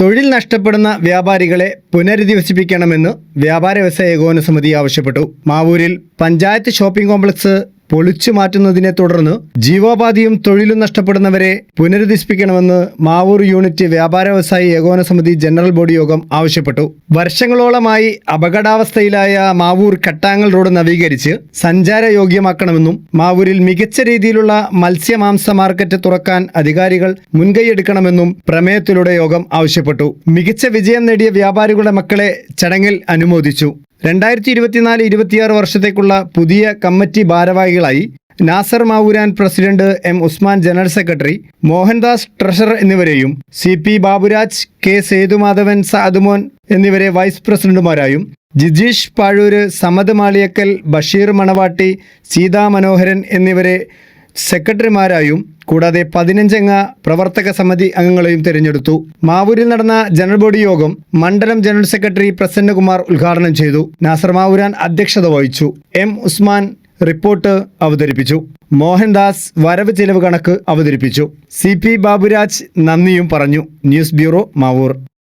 തൊഴിൽ നഷ്ടപ്പെടുന്ന വ്യാപാരികളെ പുനരധിവസിപ്പിക്കണമെന്ന് വ്യാപാര വ്യവസായ ഏകോപന സമിതി ആവശ്യപ്പെട്ടു. മാവൂരിൽ പഞ്ചായത്ത് ഷോപ്പിംഗ് കോംപ്ലക്സ് പൊളിച്ചു മാറ്റുന്നതിനെ തുടർന്ന് ജീവോപാധിയും തൊഴിലും നഷ്ടപ്പെടുന്നവരെ പുനരധിവസിപ്പിക്കണമെന്ന് മാവൂർ യൂണിറ്റ് വ്യാപാര വ്യവസായി ഏകോപന സമിതി ജനറൽ ബോഡി യോഗം ആവശ്യപ്പെട്ടു. വർഷങ്ങളോളമായി അപകടാവസ്ഥയിലായ മാവൂർ കട്ടാങ്ങൽ റോഡ് നവീകരിച്ച് സഞ്ചാരയോഗ്യമാക്കണമെന്നും മാവൂരിൽ മികച്ച രീതിയിലുള്ള മത്സ്യമാംസ മാർക്കറ്റ് തുറക്കാൻ അധികാരികൾ മുൻകൈയെടുക്കണമെന്നും പ്രമേയത്തിലൂടെ യോഗം ആവശ്യപ്പെട്ടു. മികച്ച വിജയം നേടിയ വ്യാപാരികളുടെ മക്കളെ ചടങ്ങിൽ അനുമോദിച്ചു. രണ്ടായിരത്തി ഇരുപത്തിനാല് ഇരുപത്തിയാറ് വർഷത്തേക്കുള്ള പുതിയ കമ്മിറ്റി ഭാരവാഹികളായി Nasar Mavooran president M Usman general secretary Mohandas treasurer എന്നിവരെയും C P Baburaj K Sethumadhavan Sadumon എന്നിവരെ വൈസ് പ്രസിഡന്റുമാരായും ജിജീഷ് പാഴൂര് സമദ് മാളിയക്കൽ ബഷീർ മണവാട്ടി സീതാ മനോഹരൻ എന്നിവരെ സെക്രട്ടറിമാരായും കൂടാതെ പതിനഞ്ചംഗ പ്രവർത്തക സമിതി അംഗങ്ങളെയും തിരഞ്ഞെടുത്തു. മാവൂരിൽ നടന്ന ജനറൽ ബോഡി യോഗം മണ്ഡലം ജനറൽ സെക്രട്ടറി പ്രസന്നകുമാർ ഉദ്ഘാടനം ചെയ്തു. നാസർ മാവൂരാൻ അധ്യക്ഷത വഹിച്ചു. എം ഉസ്മാൻ റിപ്പോർട്ട് അവതരിപ്പിച്ചു. മോഹൻദാസ് വരവ് ചെലവ് കണക്ക് അവതരിപ്പിച്ചു. സി പി ബാബുരാജ് നന്ദിയും പറഞ്ഞു. News bureau Mavoor.